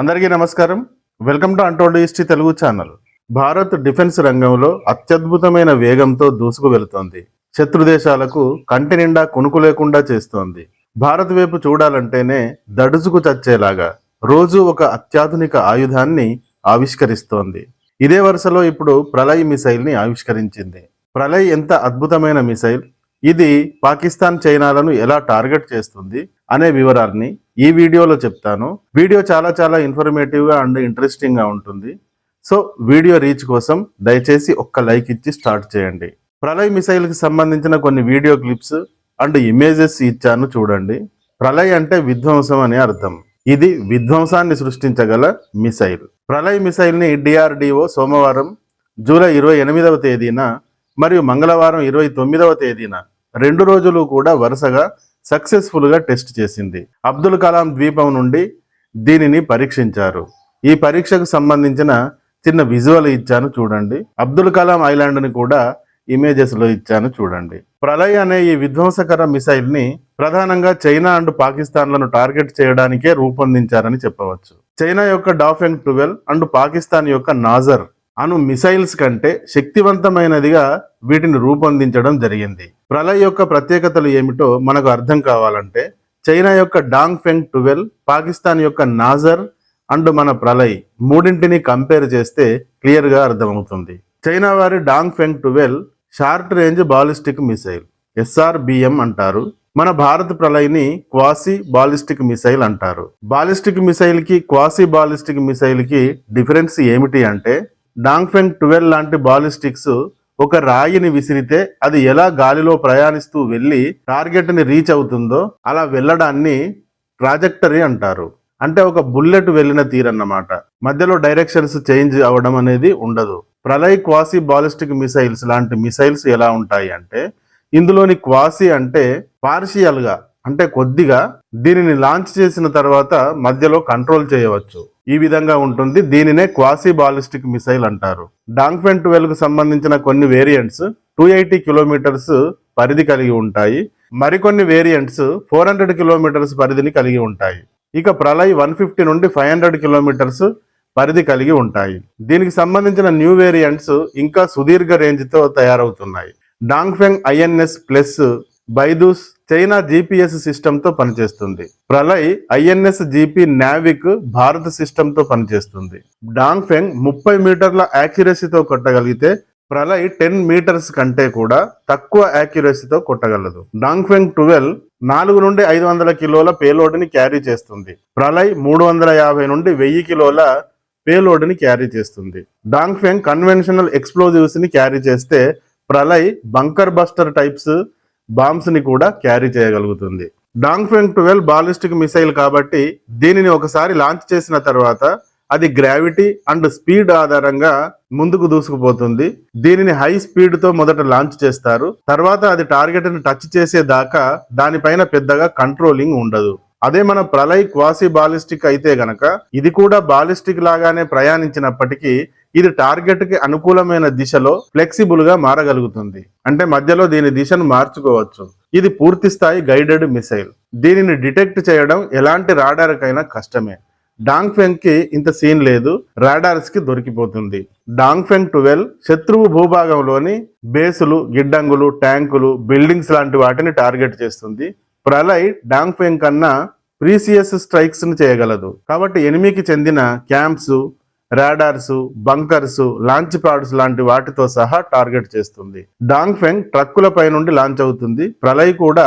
అందరికీ నమస్కారం. Welcome to untold history Telugu channel. Bharat defence రంగంలో అత్యద్భుతమైన వేగంతో దూసుకు వెళుతోంది. శత్రు దేశాలకు కంటి నిండా కొనుకు లేకుండా చేస్తోంది. భారత్ వైపు చూడాలంటేనే దడుచుకు చచ్చేలాగా రోజు ఒక అత్యాధునిక ఆయుధాన్ని ఆవిష్కరిస్తోంది. ఇదే వరుసలో ఇప్పుడు ప్రళయ్ మిసైల్ని ఆవిష్కరించింది. ప్రళయ్ ఎంత అద్భుతమైన మిసైల్? ఇది పాకిస్తాన్ చైనాలను ఎలా టార్గెట్ చేస్తుంది? అనే వివరాల్ని ఈ వీడియోలో చెప్తాను. వీడియో చాలా చాలా ఇన్ఫర్మేటివ్గా అండ్ ఇంట్రెస్టింగ్గా ఉంటుంది. సో వీడియో రీచ్ కోసం దయచేసి ఒక్క లైక్ ఇచ్చి స్టార్ట్ చేయండి. ప్రళయ్ మిసైల్కి సంబంధించిన కొన్ని వీడియో క్లిప్స్ అండ్ ఇమేజెస్ ఇచ్చాను చూడండి. ప్రళయ్ అంటే విధ్వంసం అని అర్థం. ఇది విధ్వంసాన్ని సృష్టించగల మిసైల్ ప్రళయ్ మిసైల్ని డిఆర్డిఓ సోమవారం జూలై ఇరవై ఎనిమిదవ తేదీన మరియు మంగళవారం ఇరవై తొమ్మిదవ తేదీన రెండు రోజులు కూడా వరుసగా సక్సెస్ఫుల్గా టెస్ట్ చేసింది. అబ్దుల్ కలాం ద్వీపం నుండి దీనిని పరీక్షించారు. ఈ పరీక్షకు సంబంధించిన చిన్న విజువల్ ఇచ్చాను చూడండి. అబ్దుల్ కలాం ఐలాండ్ని కూడా ఇమేజెస్లో ఇచ్చాను చూడండి. ప్రళయ్ అనే ఈ విధ్వంసకర మిసైల్ని ప్రధానంగా చైనా అండ్ పాకిస్తాన్లను టార్గెట్ చేయడానికే రూపొందించారని చెప్పవచ్చు. చైనా యొక్క డాఫెంగ్ ట్వెల్వ్ అండ్ పాకిస్తాన్ యొక్క నాజర్ అను మిసైల్స్ కంటే శక్తివంతమైనదిగా వీటిని రూపొందించడం జరిగింది. ప్రళయ్ యొక్క ప్రత్యేకతలు ఏమిటో మనకు అర్థం కావాలంటే చైనా యొక్క డాంగ్ ఫెంగ్ టువెల్ పాకిస్తాన్ యొక్క నాజర్ అండ్ మన ప్రళయ్ మూడింటిని కంపేర్ చేస్తే క్లియర్గా అర్థమవుతుంది. చైనా వారి Dong Feng twelve short range ballistic missile SRBM అంటారు. మన భారత్ ప్రళయ్ని క్వాసి బాలిస్టిక్ మిసైల్ అంటారు. బాలిస్టిక్ మిసైల్కి క్వాసి బాలిస్టిక్ మిసైల్కి డిఫరెన్స్ ఏమిటి అంటే డాంగ్ఫెంగ్ ట్వెల్వ్ లాంటి బాలిస్టిక్స్ ఒక రాయిని విసిరితే అది ఎలా గాలిలో ప్రయాణిస్తూ వెళ్ళి టార్గెట్ని రీచ్ అవుతుందో అలా వెళ్ళడాన్ని ట్రాజెక్టరీ అంటారు. అంటే ఒక బుల్లెట్ వెళ్ళిన తీరన్నమాట. మధ్యలో డైరెక్షన్స్ చేంజ్ అవ్వడం అనేది ఉండదు. ప్రళయ్ క్వాసి బాలిస్టిక్ మిసైల్స్ లాంటి మిసైల్స్ ఎలా ఉంటాయి అంటే ఇందులోని క్వాసి అంటే పార్షియల్గా అంటే కొద్దిగా దీనిని లాంచ్ చేసిన తర్వాత మధ్యలో కంట్రోల్ చేయవచ్చు. ఈ విధంగా ఉంటుంది. దీనినే క్వాసి బాలిస్టిక్ మిసైల్ అంటారు. డాంగ్ఫెన్ ట్వెల్వ్కు సంబంధించిన కొన్ని వేరియంట్స్ టూ ఎయిటీ కిలోమీటర్స్ పరిధి కలిగి ఉంటాయి. మరికొన్ని వేరియంట్స్ ఫోర్ హండ్రెడ్ కిలోమీటర్స్ పరిధిని కలిగి ఉంటాయి. ఇక ప్రళయ్ వన్ ఫిఫ్టీ నుండి ఫైవ్ హండ్రెడ్ కిలోమీటర్స్ పరిధి కలిగి ఉంటాయి. దీనికి సంబంధించిన న్యూ వేరియంట్స్ ఇంకా సుదీర్ఘ రేంజ్తో తయారవుతున్నాయి. Dongfeng INS plus బైదూస్ China GPS సిస్టంతో పనిచేస్తుంది. ప్రళయ్ ఐఎన్ఎస్ జీపీ నావిక్ భారత్ సిస్టంతో పనిచేస్తుంది. డాంగ్ఫెంగ్ ముప్పై మీటర్ల యాక్యురసీతో కొట్టగలిగితే ప్రళయ్ టెన్ మీటర్స్ కంటే కూడా తక్కువ యాక్యురసీతో కొట్టగలదు. డాంగ్ఫెంగ్ ట్వెల్వ్ నాలుగు నుండి ఐదు వందల కిలోల పేలోడ్ని క్యారీ చేస్తుంది. ప్రళయ్ మూడు వందల యాభై నుండి వెయ్యి కిలోల పేలోడ్ని క్యారీ చేస్తుంది. డాంగ్ఫెంగ్ కన్వెన్షనల్ ఎక్స్ప్లోజివ్స్ని క్యారీ చేస్తే ప్రళయ్ బంకర్ బస్టర్ టైప్స్ బాంబ్స్ని కూడా క్యారీ చేయగలుగుతుంది. డాంగ్ఫెంగ్ ట్వెల్వ్ బాలిస్టిక్ మిసైల్ కాబట్టి దీనిని ఒకసారి లాంచ్ చేసిన తర్వాత అది గ్రావిటీ అండ్ స్పీడ్ ఆధారంగా ముందుకు దూసుకుపోతుంది. దీనిని హై స్పీడ్తో మొదట లాంచ్ చేస్తారు. తర్వాత అది టార్గెట్ని టచ్ చేసేదాకా దానిపైన పెద్దగా కంట్రోలింగ్ ఉండదు. అదే మన ప్రళయ్ క్వాసి బాలిస్టిక్ అయితే గనక ఇది కూడా బాలిస్టిక్ లాగానే ప్రయాణించినప్పటికీ ఇది టార్గెట్కి అనుకూలమైన దిశలో ఫ్లెక్సిబుల్గా మారగలుగుతుంది. అంటే మధ్యలో దీని దిశను మార్చుకోవచ్చు. ఇది పూర్తి స్థాయి గైడెడ్ మిసైల్ దీనిని డిటెక్ట్ చేయడం ఎలాంటి రాడార్కైనా కష్టమే. డాంగ్ ఫెంగ్కి ఇంత సీన్ లేదు. రాడార్స్కి దొరికిపోతుంది. డాంగ్ ఫెంగ్ ట్వెల్వ్ శత్రువు భూభాగంలోని బేసులు గిడ్డంగులు ట్యాంకులు బిల్డింగ్స్ లాంటి వాటిని టార్గెట్ చేస్తుంది. ప్రళయ్ డాంగ్ ఫెంగ్ కన్నా ప్రీసియస్ స్ట్రైక్స్ను చేయగలదు. కాబట్టి ఎనిమికి చెందిన camps radars bunkers launch pads లాంటి వాటితో సహా టార్గెట్ చేస్తుంది. డాంగ్ఫెంగ్ ఫెంగ్ నుండి లాంచ్ అవుతుంది. ప్రళయ్ కూడా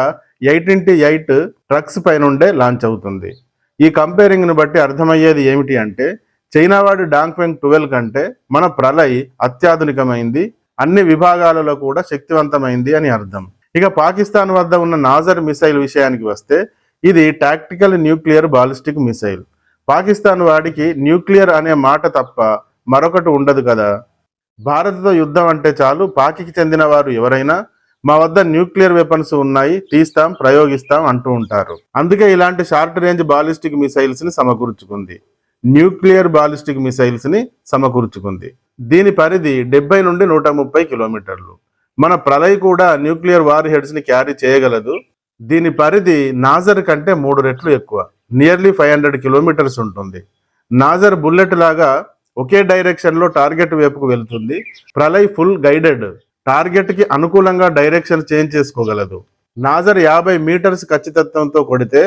ఎయిట్ ఇంటి ఎయిట్ ట్రక్స్ పై నుండే లాంచ్ అవుతుంది. ఈ కంపేరింగ్ను బట్టి అర్థమయ్యేది ఏమిటి అంటే చైనా వాడి ఫెంగ్ ట్వెల్వ్ కంటే మన ప్రళయ్ అత్యాధునికమైంది అన్ని విభాగాలలో కూడా శక్తివంతమైంది అని అర్థం. ఇక పాకిస్తాన్ వద్ద ఉన్న నాజర్ మిసైల్ విషయానికి వస్తే ఇది tactical nuclear ballistic missile. Pakistan వాడికి న్యూక్లియర్ అనే మాట తప్ప మరొకటి ఉండదు కదా. భారత్తో యుద్ధం అంటే చాలు. పాకికి చెందిన వారు ఎవరైనా మా వద్ద న్యూక్లియర్ వెపన్స్ ఉన్నాయి తీస్తాం ప్రయోగిస్తాం అంటూ ఉంటారు. అందుకే ఇలాంటి షార్ట్ రేంజ్ బాలిస్టిక్ మిసైల్స్ని సమకూర్చుకుంది. న్యూక్లియర్ బాలిస్టిక్ మిసైల్స్ని సమకూర్చుకుంది. దీని పరిధి డెబ్బై నుండి నూట ముప్పై కిలోమీటర్లు. మన ప్రళయ్ కూడా న్యూక్లియర్ వార్ హెడ్స్ని క్యారీ చేయగలదు. దీని పరిధి నాజర్ కంటే మూడు రెట్లు ఎక్కువ. నియర్లీ ఫైవ్ హండ్రెడ్ కిలోమీటర్స్ ఉంటుంది. నాజర్ బుల్లెట్ లాగా ఒకే డైరెక్షన్లో టార్గెట్ వైపుకు వెళ్తుంది. ప్రళయ్ ఫుల్ గైడెడ్ టార్గెట్కి అనుకూలంగా డైరెక్షన్ చేంజ్ చేసుకోగలదు. నాజర్ యాభై మీటర్స్ ఖచ్చితత్వంతో కొడితే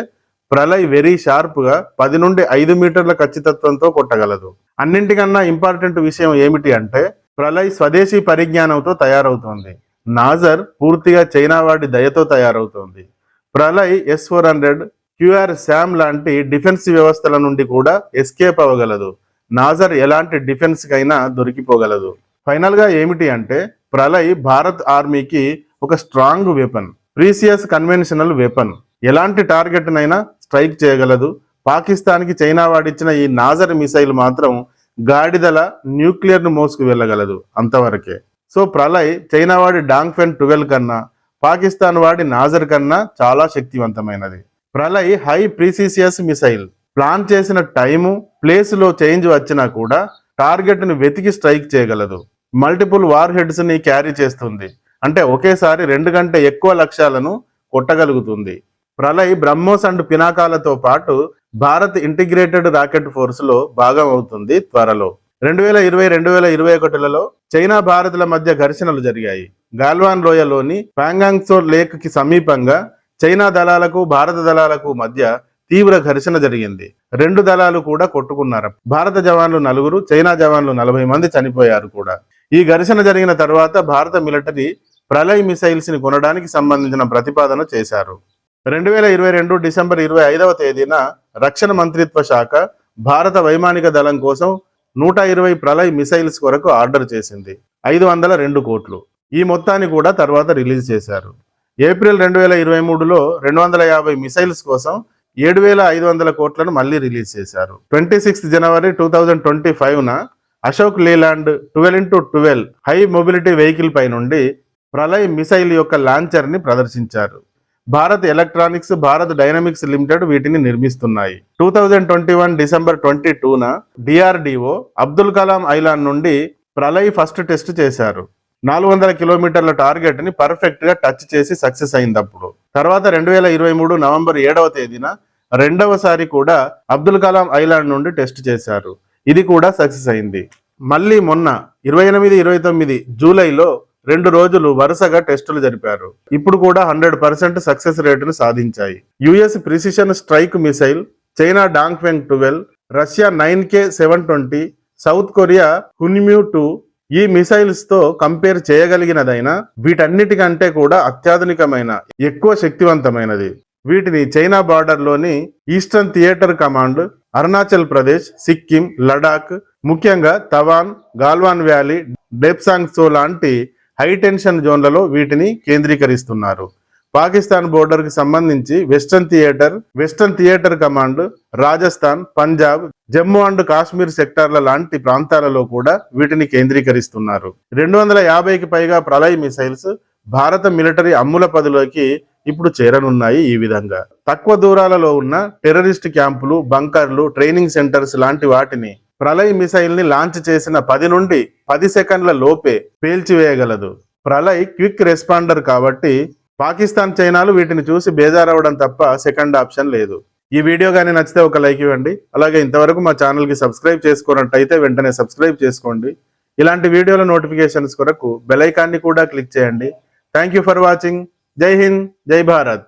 ప్రళయ్ వెరీ షార్ప్గా పది నుండి ఐదు మీటర్ల ఖచ్చితత్వంతో కొట్టగలదు. అన్నింటికన్నా ఇంపార్టెంట్ విషయం ఏమిటి అంటే ప్రళయ్ స్వదేశీ పరిజ్ఞానంతో తయారవుతోంది. నాజర్ పూర్తిగా చైనా వాడి దయతో తయారవుతోంది. Pralay S four hundred QR SAM లాంటి డిఫెన్స్ వ్యవస్థల నుండి కూడా ఎస్కేప్ అవ్వగలదు. నాజర్ ఎలాంటి డిఫెన్స్కైనా దొరికిపోగలదు. ఫైనల్గా ఏమిటి అంటే ప్రళయ్ భారత్ ఆర్మీకి ఒక strong weapon precise conventional weapon. ఎలాంటి టార్గెట్నైనా స్ట్రైక్ చేయగలదు. పాకిస్తాన్కి చైనా వాడిచ్చిన ఈ నాజర్ మిసైల్ మాత్రం గాడిదల న్యూక్లియర్ను మోసుకు వెళ్ళగలదు అంతవరకే. సో ప్రళయ్ చైనా వాడి డాంగ్ఫెన్ ట్వెల్వ్ కన్నా పాకిస్తాన్ వాడి నాజర్ కన్నా చాలా శక్తివంతమైనది. Pralay high precision missile. Plan చేసిన టైము ప్లేస్లో చేంజ్ వచ్చినా కూడా టార్గెట్ను వెతికి స్ట్రైక్ చేయగలదు. మల్టిపుల్ వార్ హెడ్స్ని క్యారీ చేస్తుంది. అంటే ఒకేసారి రెండు కంటే ఎక్కువ లక్ష్యాలను కొట్టగలుగుతుంది. ప్రళయ్ బ్రహ్మోస్ అండ్ పినాకాలతో పాటు భారత్ ఇంటిగ్రేటెడ్ రాకెట్ ఫోర్స్లో భాగం అవుతుంది త్వరలో. రెండు వేల ఇరవై రెండు వేల ఇరవై ఒకటిలలో చైనా భారత్ల మధ్య ఘర్షణలు జరిగాయి. గాల్వాన్ లోయలోని ప్యాంగాంగ్సో లేక్కి సమీపంగా చైనా దళాలకు భారత దళాలకు మధ్య తీవ్ర ఘర్షణ జరిగింది. రెండు దళాలు కూడా కొట్టుకున్నారు. భారత జవాన్లు నలుగురు చైనా జవాన్లు నలభై మంది చనిపోయారు కూడా. ఈ ఘర్షణ జరిగిన తర్వాత భారత మిలిటరీ ప్రళయ్ మిసైల్స్ని కొనడానికి సంబంధించిన ప్రతిపాదన చేశారు. రెండు వేల ఇరవై రెండు డిసెంబర్ ఇరవై ఐదవ తేదీన రక్షణ మంత్రిత్వ శాఖ భారత వైమానిక దళం కోసం నూట ఇరవై ప్రళయ్ మిసైల్స్ కొరకు ఆర్డర్ చేసింది. ఐదు వందల రెండు కోట్లు. ఈ మొత్తాన్ని కూడా తర్వాత రిలీజ్ చేశారు. ఏప్రిల్ రెండు వేల ఇరవై మూడులో రెండు వందల యాభై మిసైల్స్ కోసం ఏడు వేల ఐదు వందల కోట్లను మళ్ళీ రిలీజ్ చేశారు. Twenty sixth January two thousand twenty ఫైవ్న Ashok Leyland twelve into twelve high mobility vehicle పై నుండి ప్రళయ్ మిసైల్ యొక్క లాంచర్ని ప్రదర్శించారు. Bharat Electronics Bharat Dynamics Limited వీటిని నిర్మిస్తున్నాయి. Two thousand twenty one December twenty టూన DRDO Abdul Kalam island నుండి ప్రళయ్ ఫస్ట్ టెస్ట్ చేశారు. నాలుగు వందల కిలోమీటర్ల టార్గెట్ని పర్ఫెక్ట్గా టచ్ చేసి సక్సెస్ అయింది అప్పుడు. తర్వాత రెండు వేల ఇరవై మూడు నవంబర్ ఏడవ తేదీన రెండవసారి కూడా అబ్దుల్ కలాం ఐలాండ్ నుండి టెస్ట్ చేశారు. ఇది కూడా సక్సెస్ అయింది. మళ్ళీ మొన్న ఇరవై ఎనిమిది ఇరవై తొమ్మిది జూలైలో రెండు రోజులు వరుసగా టెస్టులు జరిపారు. ఇప్పుడు కూడా హండ్రెడ్ పర్సెంట్ సక్సెస్ రేటును సాధించాయి. US precision strike missile China Dongfeng twelve Russia nine K seven twenty South Korea Hyunmoo two ఈ మిసైల్స్తో కంపేర్ చేయగలిగినదైనా వీటన్నిటికంటే కూడా అత్యాధునికమైన ఎక్కువ శక్తివంతమైనది. వీటిని China బార్డర్లోని eastern theatre command Arunachal Pradesh Sikkim Ladakh ముఖ్యంగా తవాన్ గాల్వాన్ వ్యాలీ డెప్సాంగ్సో లాంటి హైటెన్షన్ జోన్లలో వీటిని కేంద్రీకరిస్తున్నారు. పాకిస్తాన్ బోర్డర్కి సంబంధించి western theatre western theatre command Rajasthan Punjab Jammu and Kashmir సెక్టార్ల లాంటి ప్రాంతాలలో కూడా వీటిని కేంద్రీకరిస్తున్నారు. రెండు వందల యాభైకి పైగా ప్రళయ్ మిసైల్స్ భారత మిలిటరీ అమ్ముల పదిలోకి ఇప్పుడు చేరనున్నాయి ఈ విధంగా. తక్కువ దూరాలలో ఉన్న టెర్రరిస్ట్ క్యాంపులు బంకర్లు ట్రైనింగ్ సెంటర్స్ లాంటి వాటిని ప్రళయ్ మిసైల్ని లాంచ్ చేసిన పది నుండి పది సెకండ్ల లోపే పేల్చివేయగలదు. ప్రళయ్ క్విక్ రెస్పాండర్ కాబట్టి పాకిస్తాన్ చైనాలు వీటిని చూసి బేజారవడం తప్ప సెకండ్ ఆప్షన్ లేదు. ఈ వీడియో కానీ నచ్చితే ఒక లైక్ ఇవ్వండి. అలాగే ఇంతవరకు మా ఛానల్కి సబ్స్క్రైబ్ చేసుకున్నట్టయితే వెంటనే సబ్స్క్రైబ్ చేసుకోండి. ఇలాంటి వీడియోల నోటిఫికేషన్స్ కొరకు బెలైకాన్ని కూడా క్లిక్ చేయండి. థ్యాంక్ యూ ఫర్ వాచింగ్ జై హింద్ జై భారత్.